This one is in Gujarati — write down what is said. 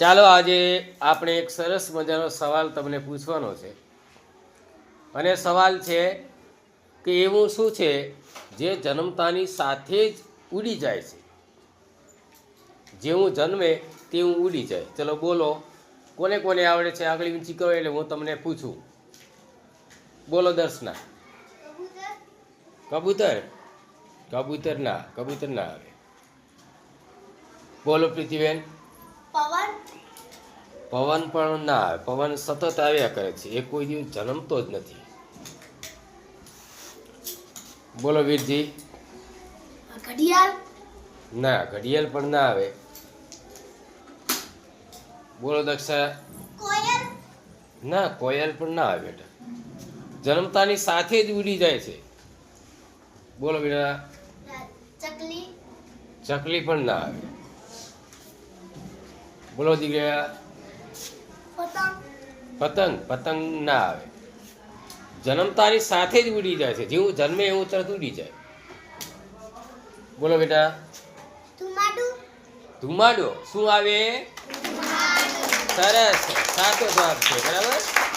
ચાલો આજે આપણે એક સરસ મજાનો સવાલ તમને પૂછવાનો છે. અને સવાલ છે કે એવું શું છે જે જન્મતાની સાથે જ ઉડી જાય છે? જેવું જન્મે તેવું ઉડી જાય. ચલો બોલો. કોને કોને આવડે છે? આગળ ઊંચી કરો એટલે હું તમને પૂછું. બોલો દર્શના. કબૂતર. કબૂતર ના કબૂતર ના આવે. બોલો પ્રીતિબેન. પવન? પવન પણ ના આવે. પવન સતત આવ્યા કરે છે. એ કોઈ દિવસ જન્મતો જ નથી. બોલો વીરજી. ઘડિયાળ? ના ઘડિયાળ પણ ના આવે. બોલો દક્ષા. કોયલ? ના કોયલ પણ ના આવે બેટા. જન્મતાની સાથે જ ઉડી જાય છે. બોલો બેટા ચકલી? ચકલી પણ ના આવે. બોલો દીકરા. પતંગ. પતંગ પતંગ ના આવે. જન્મતાની સાથે જ ઉડી જાય છે. જેવું જન્મે એવું તરત ઉડી જાય. બોલો બેટા. ધુમાડો. શું આવે? સરસ. સાચો જવાબ છે. બરાબર?